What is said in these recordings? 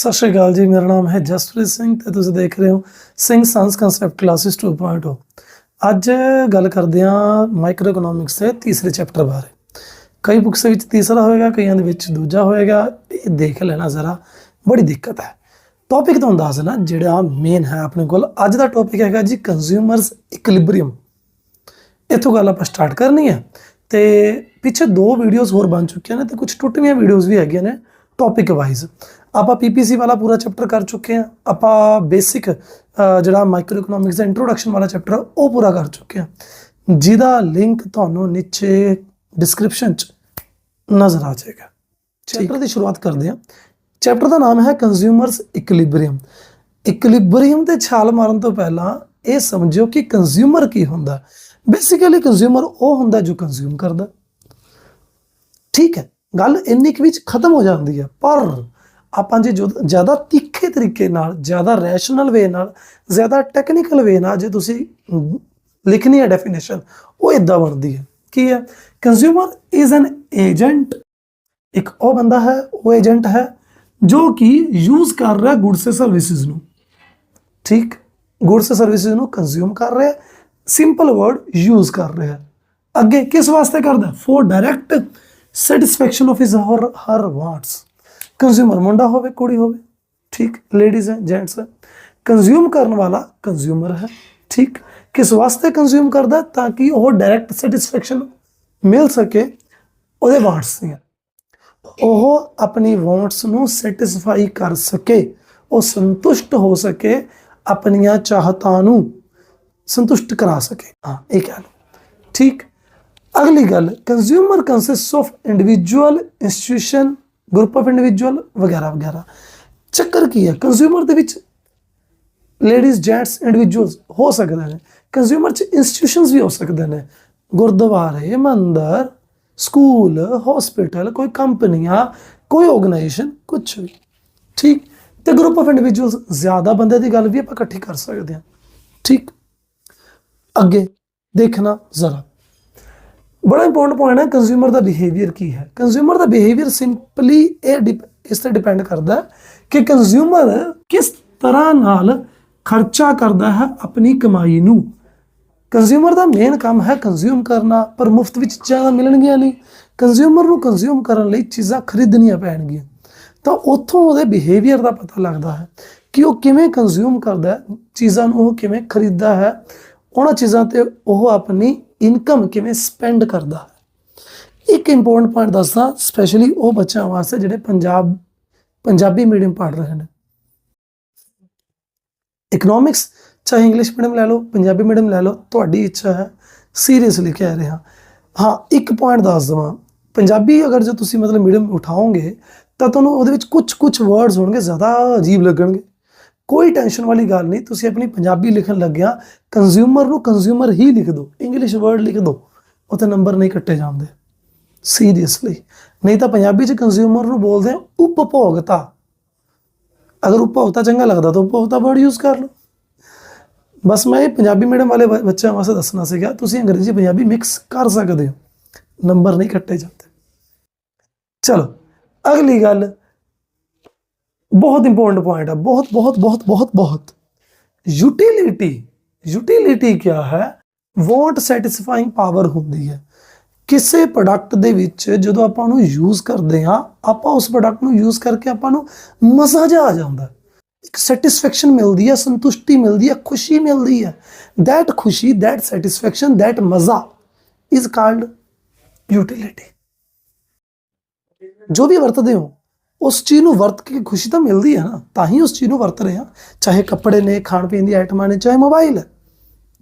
ਸਤਿ ਸ਼੍ਰੀ ਅਕਾਲ ਜੀ, ਮੇਰਾ ਨਾਮ ਹੈ ਜਸਪ੍ਰੀਤ ਸਿੰਘ ਤੇ ਤੁਸੀਂ ਦੇਖ ਰਹੇ ਹੋ ਸਿੰਘ ਸਾਇੰਸ ਕਨਸੈਪਟ ਕਲਾਸਿਸ 2.0 ਅੱਜ ਗੱਲ ਕਰਦੇ ਹਾਂ ਮਾਈਕਰੋ ਇਕਨੋਮਿਕਸ ਦੇ ਤੀਸਰੇ ਚੈਪਟਰ ਬਾਰੇ। ਕਈ ਬੁੱਕਸ ਵਿੱਚ ਤੀਸਰਾ ਹੋਏਗਾ, ਕਈਆਂ ਦੇ ਵਿੱਚ ਦੂਜਾ ਹੋਏਗਾ। ਇਹ ਦੇਖ ਲੈਣਾ ਜ਼ਰਾ, ਬੜੀ ਦਿੱਕਤ ਹੈ। ਟੌਪਿਕ ਤੁਹਾਨੂੰ ਦੱਸ ਦੇਣਾ, ਜਿਹੜਾ ਮੇਨ ਹੈ ਆਪਣੇ ਕੋਲ। ਅੱਜ ਦਾ ਟੌਪਿਕ ਹੈਗਾ ਜੀ ਕੰਜ਼ਿਊਮਰਸ ਇਕਲਿਬ੍ਰੀਅਮ ਇੱਥੋਂ ਗੱਲ ਆਪਾਂ ਸਟਾਰਟ ਕਰਨੀ ਹੈ। ਤੇ ਪਿੱਛੇ ਦੋ ਵੀਡੀਓਜ਼ ਹੋਰ ਬਣ ਚੁੱਕੀਆਂ ਨੇ ਤੇ ਕੁਝ ਟੁੱਟਵੀਆਂ ਵੀਡੀਓਜ਼ ਵੀ ਹੈਗੀਆਂ ਨੇ ਟੌਪਿਕ ਵਾਈਜ਼ ਆਪਾਂ ਪੀਪੀਸੀ ਵਾਲਾ ਪੂਰਾ ਚੈਪਟਰ ਕਰ ਚੁੱਕੇ ਹਾਂ। ਆਪਾਂ ਬੇਸਿਕ ਜਿਹੜਾ ਮਾਈਕਰੋ ਇਕਨੋਮਿਕਸ ਦਾ ਇੰਟਰੋਡਕਸ਼ਨ ਵਾਲਾ ਚੈਪਟਰ ਉਹ ਪੂਰਾ ਕਰ ਚੁੱਕੇ ਹਾਂ। ਜਿਹਦਾ ਲਿੰਕ ਤੁਹਾਨੂੰ ਨੀਚੇ ਡਿਸਕ੍ਰਿਪਸ਼ਨ 'ਚ ਨਜ਼ਰ ਆ ਜਾਏਗਾ। ਚੈਪਟਰ ਦੀ ਸ਼ੁਰੂਆਤ ਕਰਦੇ ਹਾਂ। ਚੈਪਟਰ ਦਾ ਨਾਮ ਹੈ ਕੰਜ਼ਿਊਮਰਸ ਇਕਲਿਬ੍ਰੀਅਮ ਇਕਲਿਬ੍ਰੀਅਮ ਤੇ ਛਾਲ ਮਾਰਨ ਤੋਂ ਪਹਿਲਾਂ ਇਹ ਸਮਝਿਓ ਕਿ ਕੰਜ਼ਿਊਮਰ ਕੀ ਹੁੰਦਾ। ਬੇਸਿਕਲੀ ਕੰਜ਼ਿਊਮਰ ਉਹ ਹੁੰਦਾ ਜੋ ਕੰਜ਼ਿਊਮ ਕਰਦਾ। ਠੀਕ ਹੈ। ਗੱਲ ਇੰਨੀ ਕੁ ਵਿੱਚ ਖਤਮ ਹੋ ਜਾਂਦੀ ਹੈ। ਪਰ ਆਪਾਂ ਜੇ ਜੋ ਜ਼ਿਆਦਾ ਤਿੱਖੇ ਤਰੀਕੇ ਨਾਲ, ਜ਼ਿਆਦਾ ਰੈਸ਼ਨਲ ਵੇ ਨਾਲ, ਜ਼ਿਆਦਾ ਟੈਕਨੀਕਲ ਵੇ ਨਾਲ ਜੇ ਤੁਸੀਂ ਲਿਖਣੀ ਹੈ ਡੈਫੀਨੇਸ਼ਨ ਉਹ ਇਦਾਂ ਬਣਦੀ ਹੈ। ਕੀ ਹੈ? ਕੰਜ਼ਿਊਮਰ ਇਜ਼ ਐਨ ਏਜੰਟ ਇੱਕ ਉਹ ਬੰਦਾ ਹੈ, ਉਹ ਏਜੰਟ ਹੈ, ਜੋ ਕਿ ਯੂਜ਼ ਕਰ ਰਿਹਾ ਗੁੱਡਸ ਤੇ ਸਰਵਿਸਿਜ਼ ਨੂੰ। ਠੀਕ? ਗੁੱਡਸ ਤੇ ਸਰਵਿਸਿਜ਼ ਨੂੰ ਕੰਜ਼ਿਊਮ ਕਰ ਰਿਹਾ ਸਿੰਪਲ ਵਰਡ ਯੂਜ਼ ਕਰ ਰਿਹਾ। ਅੱਗੇ ਕਿਸ ਵਾਸਤੇ ਕਰਦਾ? For direct satisfaction of his her her wants consumer ਮੁੰਡਾ ਹੋਵੇ, ਕੁੜੀ ਹੋਵੇ, ਠੀਕ ਲੇਡੀਜ਼ ਹੈ ਜੈਂਟਸ ਹੈ ਕੰਜ਼ਿਊਮ ਕਰਨ ਵਾਲਾ ਕੰਜ਼ਿਊਮਰ ਹੈ, ਠੀਕ, ਕਿਸ ਵਾਸਤੇ ਕੰਜ਼ਿਊਮ ਕਰਦਾ ਤਾਂ ਕਿ ਉਹ ਡਾਇਰੈਕਟ ਸੈਟੀਸਫੈਕਸ਼ਨ ਮਿਲ ਸਕੇ ਉਹਦੇ ਵਾਂਟਸ ਦੀਆਂ। ਉਹ ਆਪਣੀ ਵਾਂਟਸ ਨੂੰ ਸੈਟੀਸਫਾਈ ਕਰ ਸਕੇ, ਉਹ ਸੰਤੁਸ਼ਟ ਹੋ ਸਕੇ, ਆਪਣੀਆਂ ਚਾਹਤਾਂ ਨੂੰ ਸੰਤੁਸ਼ਟ ਕਰਾ ਸਕੇ। ਹਾਂ, ਇਹ ਕਹਿ ਲਓ। ਠੀਕ, ਅਗਲੀ ਗੱਲ consumer consist of individual institution group of individual ਵਗੈਰਾ ਵਗੈਰਾ। ਚੱਕਰ ਕੀ ਹੈ? ਕੰਜ਼ਿਊਮਰ ਦੇ ਵਿੱਚ ਲੇਡੀਜ਼ ਜੈਂਟਸ ਇੰਡੀਵਿਜੂਅਲਸ ਹੋ ਸਕਦੇ ਨੇ ਕੰਜ਼ਿਊਮਰ ਚ ਇੰਸਟੀਟਿਊਸ਼ਨਸ ਵੀ ਹੋ ਸਕਦੇ ਨੇ। ਗੁਰਦੁਆਰੇ, ਮੰਦਰ ਸਕੂਲ ਹਸਪੀਟਲ ਕੋਈ ਕੰਪਨੀਆਂ, ਕੋਈ ਆਰਗੇਨਾਈਜੇਸ਼ਨ ਕੁਝ ਵੀ। ਠੀਕ? ਤੇ ਗਰੁੱਪ ਆਫ ਇੰਡੀਵਿਜੂਅਲਸ ਜ਼ਿਆਦਾ ਬੰਦੇ ਦੀ ਗੱਲ ਵੀ ਆਪਾਂ ਇਕੱਠੀ ਕਰ ਸਕਦੇ ਹਾਂ। ਠੀਕ? ਅੱਗੇ ਦੇਖਣਾ ਜ਼ਰਾ। ਬੜਾ ਇੰਪੋਰਟੈਂਟ ਪੁਆਇੰਟ ਹੈ ਕੰਜ਼ਿਊਮਰ ਦਾ ਬਿਹੇਵੀਅਰ ਕੀ ਹੈ? ਕੰਜ਼ਿਊਮਰ ਦਾ ਬਿਹੇਵੀਅਰ ਸਿੰਪਲੀ ਇਹ ਡਿਪ- ਇਸ ਤੇ ਡਿਪੈਂਡ ਕਰਦਾ ਕਿ ਕੰਜ਼ਿਊਮਰ ਕਿਸ ਤਰ੍ਹਾਂ ਨਾਲ ਖਰਚਾ ਕਰਦਾ ਹੈ ਆਪਣੀ ਕਮਾਈ ਨੂੰ। ਕੰਜ਼ਿਊਮਰ ਦਾ ਮੇਨ ਕੰਮ ਹੈ ਕੰਜ਼ਿਊਮ ਕਰਨਾ, ਪਰ ਮੁਫਤ ਵਿੱਚ ਚੀਜ਼ਾਂ ਮਿਲਣਗੀਆਂ ਨਹੀਂ। ਕੰਜ਼ਿਊਮਰ ਨੂੰ ਕੰਜ਼ਿਊਮ ਕਰਨ ਲਈ ਚੀਜ਼ਾਂ ਖਰੀਦਣੀਆਂ ਪੈਣਗੀਆਂ। ਤਾਂ ਉੱਥੋਂ ਉਹਦੇ ਬਿਹੇਵੀਅਰ ਦਾ ਪਤਾ ਲੱਗਦਾ ਹੈ ਕਿ ਉਹ ਕਿਵੇਂ ਕੰਜ਼ਿਊਮ ਕਰਦਾ ਹੈ, ਚੀਜ਼ਾਂ ਨੂੰ ਉਹ ਕਿਵੇਂ ਖਰੀਦਦਾ ਹੈ। ਉਹਨਾਂ ਚੀਜ਼ਾਂ ਤੇ ਉਹ ਆਪਣੀ ਇਨਕਮ ਕਿਵੇਂ ਸਪੈਂਡ ਕਰਦਾ ਹੈ। ਇੱਕ ਇੰਪੋਰਟੈਂਟ ਪੁਆਇੰਟ ਦੱਸਦਾ ਸਪੈਸ਼ਲੀ ਉਹ ਬੱਚਿਆਂ ਵਾਸਤੇ ਜਿਹੜੇ ਪੰਜਾਬ, ਪੰਜਾਬੀ ਮੀਡੀਅਮ ਪੜ੍ਹ ਰਹੇ ਨੇ। ਇਕਨੋਮਿਕਸ ਚਾਹੇ ਇੰਗਲਿਸ਼ ਮੀਡੀਅਮ ਲੈ ਲਓ, ਪੰਜਾਬੀ ਮੀਡੀਅਮ ਲੈ ਲਓ, ਤੁਹਾਡੀ ਇੱਛਾ ਹੈ ਸੀਰੀਅਸਲੀ ਕਹਿ ਰਿਹਾ। ਹਾਂ, ਇੱਕ ਪੁਆਇੰਟ ਦੱਸ ਦਵਾਂ। ਪੰਜਾਬੀ ਅਗਰ ਜੇ ਤੁਸੀਂ ਮਤਲਬ ਮੀਡੀਅਮ ਉਠਾਓਗੇ, ਤਾਂ ਤੁਹਾਨੂੰ ਉਹਦੇ ਵਿੱਚ ਕੁਝ ਕੁਝ ਵਰਡਸ ਹੋਣਗੇ, ਜ਼ਿਆਦਾ ਅਜੀਬ ਲੱਗਣਗੇ। ਕੋਈ ਟੈਨਸ਼ਨ ਵਾਲੀ ਗੱਲ ਨਹੀਂ, ਤੁਸੀਂ ਆਪਣੀ ਪੰਜਾਬੀ ਲਿਖਣ ਲੱਗਿਆ ਕੰਜ਼ਿਊਮਰ ਨੂੰ ਕੰਜ਼ਿਊਮਰ ਹੀ ਲਿਖ ਦਿਓ ਇੰਗਲਿਸ਼ ਵਰਡ ਲਿਖ ਦਿਓ, ਉੱਥੇ ਨੰਬਰ ਨਹੀਂ ਕੱਟੇ ਜਾਂਦੇ ਸੀਰੀਅਸਲੀ ਨਹੀਂ ਤਾਂ ਪੰਜਾਬੀ ਚ ਕੰਜ਼ਿਊਮਰ ਨੂੰ ਬੋਲਦੇ ਆ, ਉਪਭੋਗਤਾ। ਅਗਰ ਉਪਭੋਗਤਾ ਚੰਗਾ ਲੱਗਦਾ ਤਾਂ ਉਪਭੋਗਤਾ ਵਰਡ ਯੂਜ਼ ਕਰ ਲਓ। ਬਸ ਮੈਂ ਇਹ ਪੰਜਾਬੀ ਮੀਡੀਅਮ ਵਾਲੇ ਬ- ਬੱਚਿਆਂ ਵਾਸਤੇ ਦੱਸਣਾ ਸੀਗਾ, ਤੁਸੀਂ ਅੰਗਰੇਜ਼ੀ ਪੰਜਾਬੀ ਮਿਕਸ ਕਰ ਸਕਦੇ ਹੋ ਨੰਬਰ ਨਹੀਂ ਕੱਟੇ ਜਾਂਦੇ। ਚਲੋ, ਅਗਲੀ ਗੱਲ ਬਹੁਤ ਇੰਪੋਰਟੈਂਟ ਪੁਆਇੰਟ ਹੈ ਬਹੁਤ ਬਹੁਤ ਬਹੁਤ ਬਹੁਤ ਬਹੁਤ। ਯੂਟਿਲਿਟੀ ਯੂਟਿਲਿਟੀ ਕੀ ਹੈ? ਵਾਂਟ ਸੈਟੀਸਫਾਈਂਗ ਪਾਵਰ ਹੁੰਦੀ ਹੈ। ਕਿਸੇ ਪ੍ਰੋਡਕਟ ਦੇ ਵਿੱਚ ਜਦੋਂ ਆਪਾਂ ਉਹਨੂੰ ਯੂਜ਼ ਕਰਦੇ ਹਾਂ, ਆਪਾਂ ਉਸ ਪ੍ਰੋਡਕਟ ਨੂੰ ਯੂਜ਼ ਕਰਕੇ ਆਪਾਂ ਨੂੰ ਮਜ਼ਾ ਜਿਹਾ ਆ ਜਾਂਦਾ। ਇੱਕ ਸੈਟੀਸਫੈਕਸ਼ਨ ਮਿਲਦੀ ਹੈ, ਸੰਤੁਸ਼ਟੀ ਮਿਲਦੀ ਹੈ, ਖੁਸ਼ੀ ਮਿਲਦੀ ਹੈ। That ਖੁਸ਼ੀ, that satisfaction, that ਮਜ਼ਾ ਇਜ਼ ਕਾਲਡ utility ਜੋ ਵੀ ਵਰਤਦੇ ਹੋ ਉਸ ਚੀਜ਼ ਨੂੰ ਵਰਤ ਕੇ ਖੁਸ਼ੀ ਤਾਂ ਮਿਲਦੀ ਹੈ ਨਾ, ਤਾਂ ਹੀ ਉਸ ਚੀਜ਼ ਨੂੰ ਵਰਤ ਰਹੇ ਹਾਂ। ਚਾਹੇ ਕੱਪੜੇ ਨੇ, ਖਾਣ ਪੀਣ ਦੀ ਆਈਟਮਾਂ ਨੇ, ਚਾਹੇ ਮੋਬਾਈਲ ਹੈ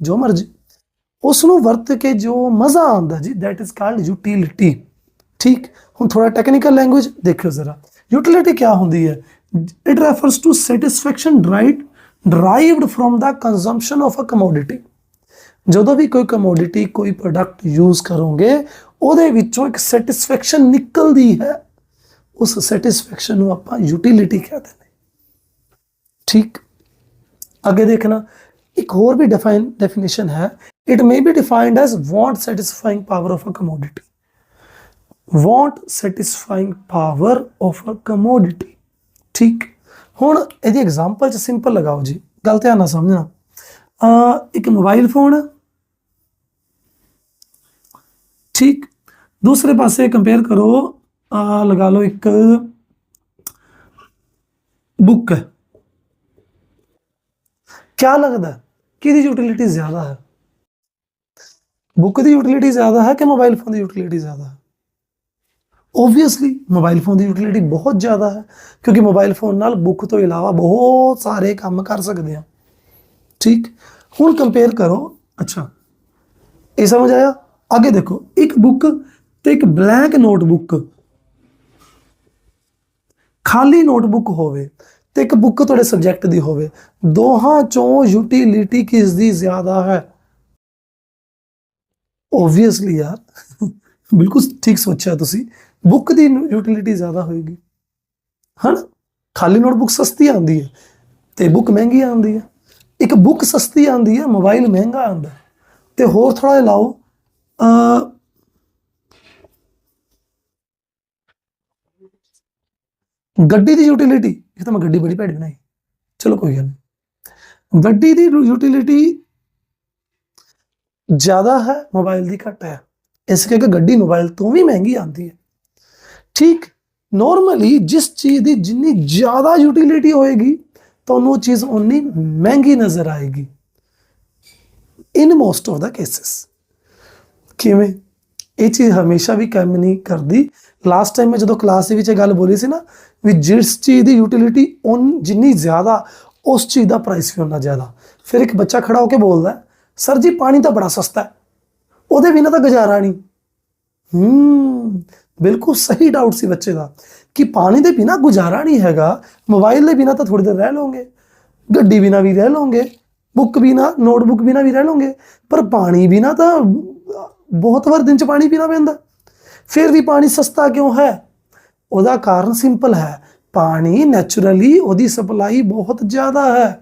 ਜੋ ਮਰਜ਼ੀ। ਉਸ ਨੂੰ ਵਰਤ ਕੇ ਜੋ ਮਜ਼ਾ ਆਉਂਦਾ ਜੀ, that ਇਜ਼ ਕਾਲਡ utility ਠੀਕ, ਹੁਣ ਥੋੜਾ ਟੈਕਨੀਕਲ ਲੈਂਗੁਏਜ ਦੇਖਿਓ ਜ਼ਰਾ। ਯੂਟਿਲਿਟੀ ਕੀ ਹੁੰਦੀ ਹੈ? It refers to satisfaction derived derived from the consumption of a commodity ਜਦੋਂ ਵੀ ਕੋਈ ਕਮੋਡਿਟੀ ਕੋਈ ਪ੍ਰੋਡਕਟ ਯੂਜ਼ ਕਰੋਗੇ, ਉਹਦੇ ਵਿੱਚੋਂ ਇੱਕ ਸੈਟੀਸਫੈਕਸ਼ਨ ਨਿਕਲਦੀ ਹੈ। ਉਸ ਸੈਟੀਸਫੈਕਸ਼ਨ ਨੂੰ ਆਪਾਂ ਯੂਟਿਲਿਟੀ ਕਹਿੰਦੇ ਨੇ ਠੀਕ? ਅੱਗੇ ਦੇਖਣਾ, ਇੱਕ ਹੋਰ ਵੀ ਡਿਫਾਈਨ ਡੈਫੀਨੇਸ਼ਨ ਹੈ। It may be defined as want satisfying power of a commodity want satisfying power of a commodity ਠੀਕ? ਹੁਣ ਇਹਦੀ ਐਗਜ਼ਾਮਪਲ ਚ ਸਿੰਪਲ ਲਗਾਓ ਜੀ। ਗੱਲ ਧਿਆਨ ਨਾਲ ਸਮਝਣਾ। ਅ ਇੱਕ ਮੋਬਾਈਲ ਫੋਨ ਠੀਕ? ਦੂਸਰੇ ਪਾਸੇ ਕੰਪੇਅਰ ਕਰੋ। ਅ ਲਗਾ ਲਓ ਇੱਕ ਬੁੱਕ। ਹੈ ਕਿਆ ਲੱਗਦਾ? ਕਿਹਦੀ ਯੂਟਿਲਿਟੀ ਜ਼ਿਆਦਾ ਹੈ? ਬੁੱਕ ਦੀ ਯੂਟਿਲਿਟੀ ਜ਼ਿਆਦਾ ਹੈ ਕਿ ਮੋਬਾਈਲ ਫੋਨ ਦੀ ਯੂਟਿਲਿਟੀ ਜ਼ਿਆਦਾ ਹੈ? ਓਬਵੀਅਸਲੀ ਮੋਬਾਈਲ ਫੋਨ ਦੀ ਯੂਟਿਲਿਟੀ ਬਹੁਤ ਜ਼ਿਆਦਾ ਹੈ, ਕਿਉਂਕਿ ਮੋਬਾਈਲ ਫੋਨ ਨਾਲ ਬੁੱਕ ਤੋਂ ਇਲਾਵਾ ਬਹੁਤ ਸਾਰੇ ਕੰਮ ਕਰ ਸਕਦੇ ਹਾਂ। ਠੀਕ? ਹੁਣ ਕੰਪੇਅਰ ਕਰੋ। ਅੱਛਾ। ਇਹ ਸਮਝ ਆਇਆ? ਅੱਗੇ ਦੇਖੋ, ਇੱਕ ਬੁੱਕ ਤੇ ਇੱਕ ਬਲੈਂਕ ਨੋਟਬੁੱਕ ਖਾਲੀ ਨੋਟਬੁੱਕ ਹੋਵੇ ਤੇ ਇੱਕ ਬੁੱਕ ਤੁਹਾਡੇ ਸਬਜੈਕਟ ਦੀ ਹੋਵੇ, ਦੋਹਾਂ ਚੋਂ ਯੂਟੀਲਿਟੀ ਕਿਸ ਦੀ ਜ਼ਿਆਦਾ ਹੈ? ਓਬਵੀਅਸਲੀ ਯਾਰ, ਬਿਲਕੁਲ ਠੀਕ ਸੋਚਿਆ ਤੁਸੀਂ, ਬੁੱਕ ਦੀ ਯੂਟੀਲਿਟੀ ਜ਼ਿਆਦਾ ਹੋਏਗੀ। ਹਨ? ਖਾਲੀ ਨੋਟਬੁੱਕ ਸਸਤੀ ਆਉਂਦੀ ਹੈ ਤੇ ਬੁੱਕ ਮਹਿੰਗੀ ਆਉਂਦੀ ਹੈ। ਇੱਕ ਬੁੱਕ ਸਸਤੀ ਆਉਂਦੀ ਹੈ, ਮੋਬਾਈਲ ਮਹਿੰਗਾ ਆਉਂਦਾ ਹੈ। ਤੇ ਹੋਰ ਥੋੜਾ ਲਾਓ ਅ ਗੱਡੀ ਦੀ ਯੂਟਿਲਿਟੀ ਇਹ ਤਾਂ ਮੈਂ ਗੱਡੀ ਬੜੀ ਭੈੜੀ ਬਣਾਈ। ਚਲੋ ਕੋਈ ਗੱਲ ਨਹੀਂ। ਗੱਡੀ ਦੀ ਯੂਟਿਲਿਟੀ ਜ਼ਿਆਦਾ ਹੈ ਮੋਬਾਈਲ ਦੀ ਘੱਟ ਹੈ। ਇਸ ਕਰਕੇ ਗੱਡੀ ਮੋਬਾਈਲ ਤੋਂ ਵੀ ਮਹਿੰਗੀ ਆਉਂਦੀ ਹੈ। ਠੀਕ ਨਾਰਮਲੀ ਜਿਸ ਚੀਜ਼ ਦੀ ਜਿੰਨੀ ਜ਼ਿਆਦਾ ਯੂਟਿਲਿਟੀ ਹੋਏਗੀ, ਤੁਹਾਨੂੰ ਉਹ ਚੀਜ਼ ਉਨੀ ਮਹਿੰਗੀ ਨਜ਼ਰ ਆਏਗੀ। In most of the cases ਕਿਵੇਂ? ਇਹ ਚੀਜ਼ ਹਮੇਸ਼ਾ ਵੀ ਕੰਮ ਨਹੀਂ ਕਰਦੀ। ਲਾਸਟ ਟਾਈਮ ਮੈਂ ਜਦੋਂ ਕਲਾਸ ਦੇ ਵਿੱਚ ਇਹ ਗੱਲ ਬੋਲੀ ਸੀ ਨਾ, ਵੀ ਜਿਸ ਚੀਜ਼ ਦੀ ਯੂਟਿਲਿਟੀ ਉਨ ਜਿੰਨੀ ਜ਼ਿਆਦਾ, ਉਸ ਚੀਜ਼ ਦਾ ਪ੍ਰਾਈਸ ਵੀ ਉਨਾ ਜ਼ਿਆਦਾ। ਫਿਰ ਇੱਕ ਬੱਚਾ ਖੜਾ ਹੋ ਕੇ ਬੋਲਦਾ ਸਰ ਜੀ, ਪਾਣੀ ਤਾਂ ਬੜਾ ਸਸਤਾ ਹੈ। ਉਹਦੇ ਬਿਨਾਂ ਤਾਂ ਗੁਜ਼ਾਰਾ ਨਹੀਂ। ਹੂੰ, ਬਿਲਕੁਲ ਸਹੀ ਡਾਊਟ ਸੀ ਬੱਚੇ ਦਾ। ਕਿ ਪਾਣੀ ਦੇ ਬਿਨਾਂ ਗੁਜ਼ਾਰਾ ਨਹੀਂ ਹੈਗਾ ਮੋਬਾਈਲ ਦੇ ਬਿਨਾਂ ਤਾਂ ਥੋੜੀ ਦੇਰ ਰਹਿ ਲਓਗੇ। ਗੱਡੀ ਬਿਨਾਂ ਵੀ ਰਹਿ ਲਓਗੇ ਬੁੱਕ ਬਿਨਾਂ ਨੋਟਬੁੱਕ ਬਿਨਾਂ ਵੀ ਰਹਿ ਲਓਗੇ। ਪਰ ਪਾਣੀ ਬਿਨਾਂ ਤਾਂ ਬਹੁਤ ਵਾਰ ਦਿਨ ਚ ਪਾਣੀ ਪੀਣਾ ਪੈਂਦਾ। ਫਿਰ ਵੀ ਪਾਣੀ ਸਸਤਾ ਕਿਉਂ ਹੈ? ਉਹਦਾ ਕਾਰਨ ਸਿੰਪਲ ਹੈ। ਪਾਣੀ ਨੇਚਰਲੀ ਉਹਦੀ ਸਪਲਾਈ ਬਹੁਤ ਜ਼ਿਆਦਾ ਹੈ।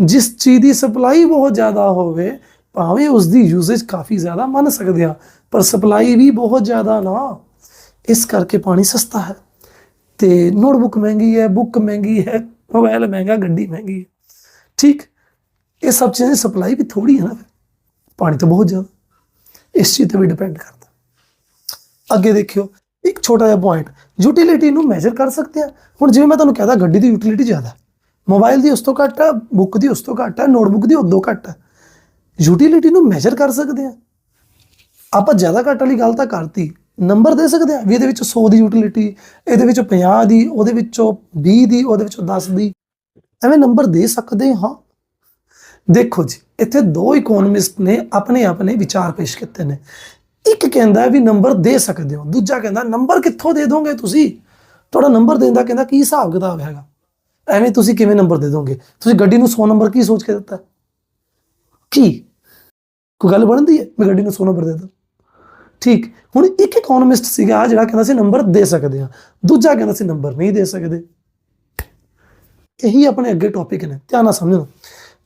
ਜਿਸ ਚੀਜ਼ ਦੀ ਸਪਲਾਈ ਬਹੁਤ ਜ਼ਿਆਦਾ ਹੋਵੇ, ਭਾਵੇਂ ਉਸ ਦੀ ਯੂਜ਼ੇਜ ਕਾਫੀ ਜ਼ਿਆਦਾ ਮੰਨ ਸਕਦੇ ਆ ਪਰ ਸਪਲਾਈ ਵੀ ਬਹੁਤ ਜ਼ਿਆਦਾ ਨਾ। ਇਸ ਕਰਕੇ ਪਾਣੀ ਸਸਤਾ ਹੈ। ਤੇ ਨੋਟਬੁੱਕ ਮਹਿੰਗੀ ਹੈ ਬੁੱਕ ਮਹਿੰਗੀ ਹੈ ਮੋਬਾਈਲ ਮਹਿੰਗਾ, ਗੱਡੀ ਮਹਿੰਗੀ ਹੈ। ਠੀਕ, ਇਹ ਸਭ ਚੀਜ਼ਾਂ ਦੀ ਸਪਲਾਈ ਵੀ ਥੋੜੀ ਹੈ ਨਾ। ਫਿਰ। ਪਾਣੀ ਤਾਂ ਬਹੁਤ ਜ਼ਿਆਦਾ। ਇਸ ਚੀਜ਼ ਤੇ ਵੀ ਡਿਪੈਂਡ ਕਰਦਾ। ਅੱਗੇ ਦੇਖਿਓ, ਇੱਕ ਛੋਟਾ ਜਿਹਾ ਪੁਆਇੰਟ ਯੂਟਿਲਿਟੀ ਨੂੰ ਮੈਜ਼ਰ ਕਰ ਸਕਦੇ ਆ। ਹੁਣ ਜਿਵੇਂ ਮੈਂ ਤੁਹਾਨੂੰ ਕਹਦਾ, ਗੱਡੀ ਦੀ ਯੂਟਿਲਿਟੀ ਜ਼ਿਆਦਾ ਹੈ। ਮੋਬਾਈਲ ਦੀ ਉਸ ਤੋਂ ਘੱਟ ਹੈ ਬੁੱਕ ਦੀ ਉਸ ਤੋਂ ਘੱਟ ਹੈ ਨੋਟਬੁੱਕ ਦੀ ਉਦੋਂ ਘੱਟ ਹੈ। ਯੂਟਿਲਿਟੀ ਨੂੰ ਮੈਜ਼ਰ ਕਰ ਸਕਦੇ ਆ। ਆਪਾਂ ਜ਼ਿਆਦਾ ਘੱਟ ਵਾਲੀ ਗੱਲ ਤਾਂ ਕਰਤੀ ਨੰਬਰ ਦੇ ਸਕਦੇ ਆ ਵੀ ਇਹਦੇ ਵਿੱਚੋਂ 100 ਦੀ ਯੂਟਿਲਿਟੀ ਇਹਦੇ ਵਿੱਚੋਂ 50 ਦੀ, ਉਹਦੇ ਵਿੱਚੋਂ 20 ਦੀ, ਉਹਦੇ ਵਿੱਚੋਂ 10 ਦੀ। ਐਵੇਂ ਨੰਬਰ ਦੇ ਸਕਦੇ ਹਾਂ। ਦੇਖੋ ਜੀ, ਇੱਥੇ ਦੋ ਇਕਨੋਮਿਸਟ ਨੇ ਆਪਣੇ ਆਪਣੇ ਵਿਚਾਰ ਪੇਸ਼ ਕੀਤੇ ਨੇ। ਇੱਕ ਕਹਿੰਦਾ ਵੀ ਨੰਬਰ ਦੇ ਸਕਦੇ ਹੋ, ਦੂਜਾ ਕਹਿੰਦਾ ਨੰਬਰ ਕਿੱਥੋਂ ਦੇ ਦੋਗੇ ਤੁਸੀਂ? ਤੁਹਾਡਾ ਨੰਬਰ ਦੇਣ ਦਾ ਕਹਿੰਦਾ ਕੀ ਹਿਸਾਬ ਕਿਤਾਬ ਹੈਗਾ? ਐਵੇਂ ਤੁਸੀਂ ਕਿਵੇਂ ਨੰਬਰ ਦੇ ਦੋਗੇ? ਤੁਸੀਂ ਗੱਡੀ ਨੂੰ 100 ਨੰਬਰ ਕੀ ਸੋਚ ਕੇ ਦਿੱਤਾ? ਕੀ? ਕੋਈ ਗੱਲ ਬਣਦੀ ਹੈ? ਮੈਂ ਗੱਡੀ ਨੂੰ 100 ਨੰਬਰ ਦੇ ਦਾਂ। ਠੀਕ, ਹੁਣ ਇੱਕ ਇਕਨੋਮਿਸਟ ਸੀਗਾ ਜਿਹੜਾ ਕਹਿੰਦਾ ਸੀ ਨੰਬਰ ਦੇ ਸਕਦੇ ਆ ਦੂਜਾ ਕਹਿੰਦਾ ਸੀ ਨੰਬਰ ਨਹੀਂ ਦੇ ਸਕਦੇ। ਇਹੀ ਆਪਣੇ ਅੱਗੇ ਟੌਪਿਕ ਨੇ, ਧਿਆਨ ਨਾਲ ਸਮਝਣਾ।